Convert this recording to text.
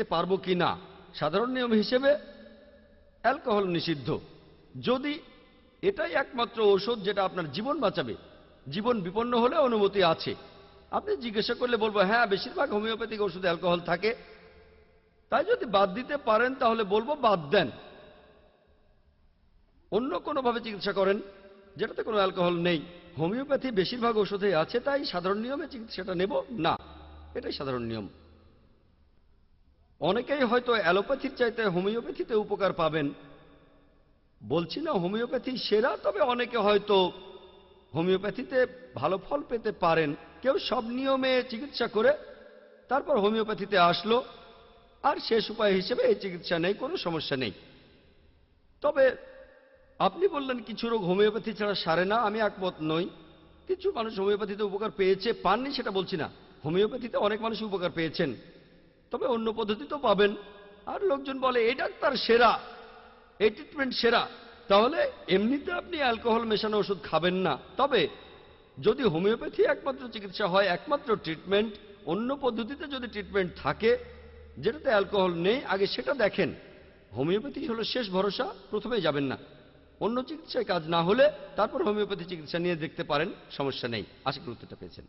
থাকতে পারব কি না? সাধারণ নিয়ম হিসেবে অ্যালকোহল নিষিদ্ধ। যদি এটাই একমাত্র ঔষধ যেটা আপনার জীবন বাঁচাবে, জীবন বিপন্ন হলে অনুমতি আছে। আপনি জিজ্ঞাসা করলে বলব হ্যাঁ বেশিরভাগ হোমিওপ্যাথিক ওষুধে অ্যালকোহল থাকে। তাই যদি বাদ দিতে পারেন, তাহলে বলব বাদ দেন। অন্য কোনোভাবে চিকিৎসা করেন, যেটাতে কোনো অ্যালকোহল নেই। হোমিওপ্যাথি বেশিরভাগ ওষুধে আছে, তাই সাধারণ নিয়মে চিকিৎসাটা নেব না। এটাই সাধারণ নিয়ম। অনেকেই হয়তো অ্যালোপ্যাথির চাইতে হোমিওপ্যাথিতে উপকার পাবেন। বলছি না হোমিওপ্যাথি সেরা, তবে অনেকে হয়তো হোমিওপ্যাথিতে ভালো ফল পেতে পারেন। কেউ সব নিয়মে চিকিৎসা করে তারপর হোমিওপ্যাথিতে আসলো, আর শেষ উপায় হিসেবে এই চিকিৎসা নেই, কোনো সমস্যা নেই। তবে আপনি বললেন কিছু রোগ হোমিওপ্যাথি ছাড়া সারে না, আমি একমত নই। কিছু মানুষ হোমিওপ্যাথিতে উপকার পেয়েছে, পাননি সেটা বলছি না। হোমিওপ্যাথিতে অনেক মানুষ উপকার পেয়েছেন। তবে অন্য পদ্ধতিতেও পাবেন। আর লোকজন বলে, এই ডাক্তার সেরা, এই ট্রিটমেন্ট সেরা। তাহলে এমনিতে আপনি অ্যালকোহল মেশানো ওষুধ খাবেন না। তবে যদি হোমিওপ্যাথি একমাত্র চিকিৎসা হয়, একমাত্র ট্রিটমেন্ট অন্য পদ্ধতিতে যদি ট্রিটমেন্ট থাকে, যেটাতে অ্যালকোহল নেই, আগে সেটা দেখেন। হোমিওপ্যাথি হলো শেষ ভরসা প্রথমে যাবেন না। অন্য চিকিৎসায় কাজ না হলে তারপর হোমিওপ্যাথি চিকিৎসা নিয়ে দেখতে পারেন, সমস্যা নেই। আশা গুরুত্বটা পেয়েছেন।